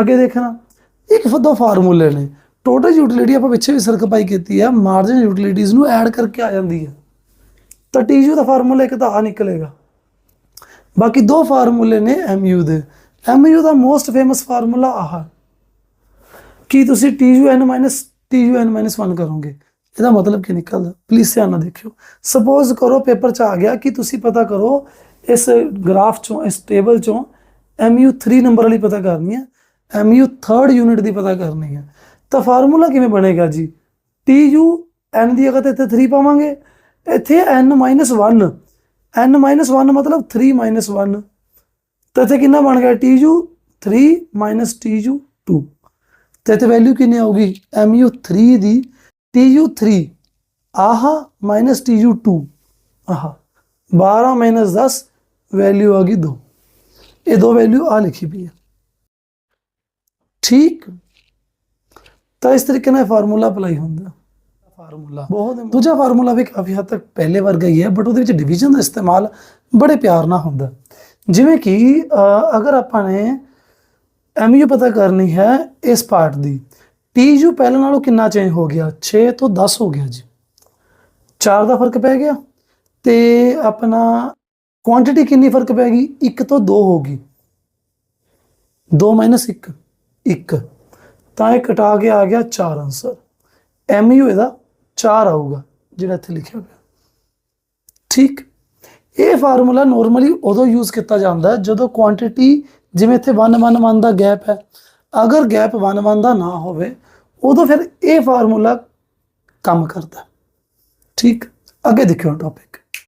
ਅੱਗੇ ਦੇਖਣਾ। ਇੱਕ ਦੋ ਫਾਰਮੂਲੇ ਨੇ। ਟੋਟਲ ਯੂਟਿਲਿਟੀ ਆਪਾਂ ਪਿੱਛੇ ਵੀ ਸਰਕਪਾਈ ਕੀਤੀ ਹੈ ਮਾਰਜਨ ਯੂਟਿਲਿਟੀਜ਼ ਨੂੰ ਐਡ ਕਰਕੇ ਆ ਜਾਂਦੀ ਹੈ ਤਾਂ ਟੀਯੂ ਦਾ ਫਾਰਮੂਲਾ ਇੱਕ ਤਾਂ ਆ ਨਿਕਲੇਗਾ। ਬਾਕੀ ਦੋ ਫਾਰਮੂਲੇ ਨੇ ਐਮਯੂ ਦੇ। ਐਮਯੂ ਦਾ ਮੋਸਟ ਫੇਮਸ ਫਾਰਮੂਲਾ ਆਹ। ਕੀ ਤੁਸੀਂ TUN TUN-1 ਕਰੋਗੇ? ਇਹਦਾ ਮਤਲਬ ਕੀ ਨਿਕਲਦਾ? ਪਲੀਜ਼ ਧਿਆਨ ਨਾਲ ਦੇਖਿਓ। ਸਪੋਜ਼ ਕਰੋ ਪੇਪਰ 'ਚ ਆ ਗਿਆ ਕਿ ਤੁਸੀਂ ਪਤਾ ਕਰੋ, ਇਸ ਗ੍ਰਾਫ 'ਚੋਂ, ਇਸ ਟੇਬਲ 'ਚੋਂ MU 3 ਨੰਬਰ ਵਾਲੀ ਪਤਾ ਕਰਨੀ ਹੈ MU 3rd ਯੂਨਿਟ ਦੀ ਪਤਾ ਕਰਨੀ ਹੈ। ਤਾਂ ਫਾਰਮੂਲਾ ਕਿਵੇਂ ਬਣੇਗਾ ਜੀ? TU n ਦੀ ਜਗ੍ਹਾ ਤੇ ਇੱਥੇ 3 ਪਾਵਾਂਗੇ, ਇੱਥੇ n 1 n 1 ਮਤਲਬ 3 1 ਤਾਂ ਇੱਥੇ ਕਿੰਨਾ ਬਣ ਗਿਆ? TU 3 TU 2 ਤੇ ਇੱਥੇ ਵੈਲਿਊ ਕਿੰਨੀ ਆਊਗੀ? MU 3 ਦੀ TU 3 ਆਹਾ TU 2 ਆਹਾ 12 10 ਵੈਲਿਊ ਆ ਗਈ 2 ਇਹ ਦੋ ਵੈਲਿਊ ਆ ਲਿਖੀ ਪਈ ਹੈ ਠੀਕ? ਤਾਂ ਇਸ ਤਰੀਕੇ ਨਾਲ ਫਾਰਮੂਲਾ ਅਪਲਾਈ ਹੁੰਦਾ। ਫਾਰਮੂਲਾ ਬਹੁਤ ਦੂਜਾ ਫਾਰਮੂਲਾ ਵੀ ਕਾਫੀ ਹੱਦ ਤੱਕ ਪਹਿਲੇ ਵਰਗਾ ਹੀ ਹੈ ਬਟ ਉਹਦੇ ਵਿੱਚ ਡਿਵੀਜ਼ਨ ਦਾ ਇਸਤੇਮਾਲ ਬੜੇ ਪਿਆਰ ਨਾਲ ਹੁੰਦਾ। ਜਿਵੇਂ ਕਿ ਅਗਰ ਆਪਾਂ ਨੇ ਐਮਯੂ ਪਤਾ ਕਰਨੀ ਹੈ ਇਸ ਪਾਰਟ ਦੀ। ਟੀਯੂ ਪਹਿਲਾਂ ਨਾਲੋਂ ਕਿੰਨਾ ਚੇਂਜ ਹੋ ਗਿਆ? 6 ਤੋਂ 10 ਹੋ ਗਿਆ ਜੀ। 4 ਦਾ ਫ਼ਰਕ ਪੈ ਗਿਆ ਤੇ ਆਪਣਾ ਕੁਆਂਟੀਟੀ ਕਿੰਨੀ ਫ਼ਰਕ ਪੈ ਗਈ? 1 ਤੋਂ 2 ਹੋ ਗਈ। 2 1 1 ਤਾਂ ਇਹ ਕਟਾ ਕੇ ਆ ਗਿਆ 4 ਆਨਸਰ ਐਮਯੂ ਇਹਦਾ 4 ਆਊਗਾ, ਜਿਹੜਾ ਇੱਥੇ ਲਿਖਿਆ ਹੋਇਆ। ਠੀਕ। ਇਹ ਫਾਰਮੂਲਾ ਨਾਰਮਲੀ ਉਦੋਂ ਯੂਜ਼ ਕੀਤਾ ਜਾਂਦਾ ਜਦੋਂ ਕੁਆਂਟੀਟੀ ਜਿਵੇਂ ਇੱਥੇ 1 1 1 ਦਾ ਗੈਪ ਹੈ, ਅਗਰ ਗੈਪ 1 1 ਦਾ ਨਾ ਹੋਵੇ, ਉਦੋਂ ਫਿਰ ਇਹ ਫਾਰਮੂਲਾ ਕੰਮ ਕਰਦਾ ਠੀਕ? ਅੱਗੇ ਦੇਖਿਓ ਟੌਪਿਕ